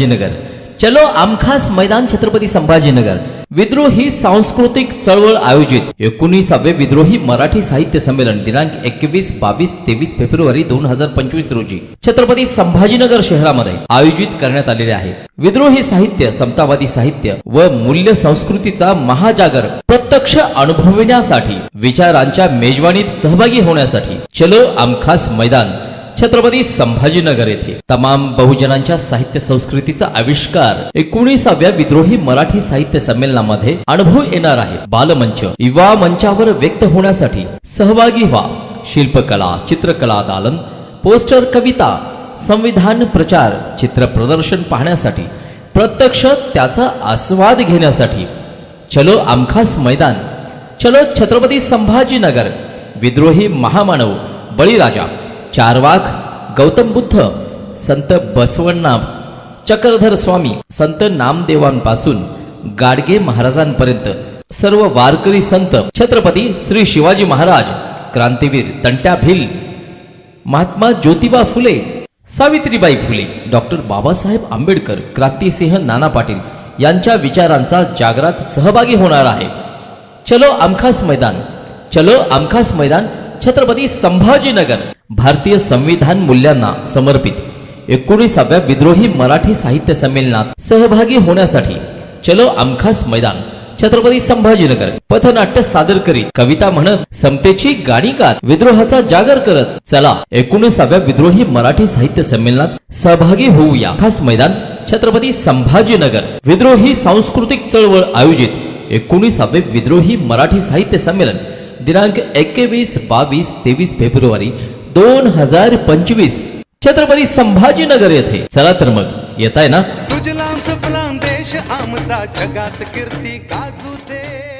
संभाजीनगर. चलो आमखास मैदान छत्रपती संभाजीनगर. विद्रोही सांस्कृतिक चळवळ आयोजित. एकोणीसावे विद्रोही मराठी साहित्य संमेलन दिनांक एकवीस बावीस तेवीस फेब्रुवारी दोन हजार पंचवीस रोजी छत्रपती संभाजीनगर शहरामध्ये आयोजित करण्यात आलेले आहे. विद्रोही साहित्य समतावादी साहित्य व मूल्य संस्कृतीचा महाजागर प्रत्यक्ष अनुभवण्यासाठी विचारांच्या मेजवानीत सहभागी होण्यासाठी चलो आमखास मैदान छत्रपती संभाजीनगर येथे. तमाम बहुजनांच्या साहित्य संस्कृतीचा आविष्कार एकोणीसाव्या विद्रोही मराठी साहित्य संमेलनामध्ये अनुभव येणार आहे. बालमंच. युवा मंचावर व्यक्त होण्यासाठी सहभागी व्हा. शिल्पकला चित्रकला दालन पोस्टर कविता संविधान प्रचार चित्र प्रदर्शन पाहण्यासाठी प्रत्यक्ष त्याचा आस्वाद घेण्यासाठी. चलो आमखास मैदान. चलो छत्रपती संभाजीनगर. विद्रोही महामानव बळीराजा. चारवाक गौतम बुद्ध संत बसवण्णा चक्रधर स्वामी संत नामदेवांपासून गाडगे महाराजांपर्यंत सर्व वारकरी संत छत्रपती श्री शिवाजी महाराज क्रांतीवीर तंट्या भिल महात्मा ज्योतिबा फुले सावित्रीबाई फुले डॉक्टर बाबासाहेब आंबेडकर क्रांतिसिंह नाना पाटील यांच्या विचारांचा जागरात सहभागी होणार आहे. चलो आमखास मैदान चलो आमखास मैदान छत्रपती संभाजीनगर. भारतीय संविधान मूल्यांना समर्पित. एकोणीसाव्या विद्रोही मराठी साहित्य संमेलनात सहभागी होण्यासाठी चलो आमखास मैदान छत्रपती संभाजीनगर. पथनाट्य सादर करीत कविता म्हणत समतेची गाणी गात विद्रोहाचा जागर करत चला एकोणीसाव्या विद्रोही मराठी साहित्य संमेलनात सहभागी होऊया. खास मैदान छत्रपती संभाजीनगर. विद्रोही सांस्कृतिक चळवळ आयोजित एकोणीसावे विद्रोही मराठी साहित्य संमेलन दिनांक एकवीस बावीस तेवीस फेब्रुवारी दोन हजार पंचवीस. छत्रपती संभाजीनगर येथे. चला तर मग येत आहे ना? सुजलाम सफलाम देश आमचा जगात कीर्ती गाजू दे.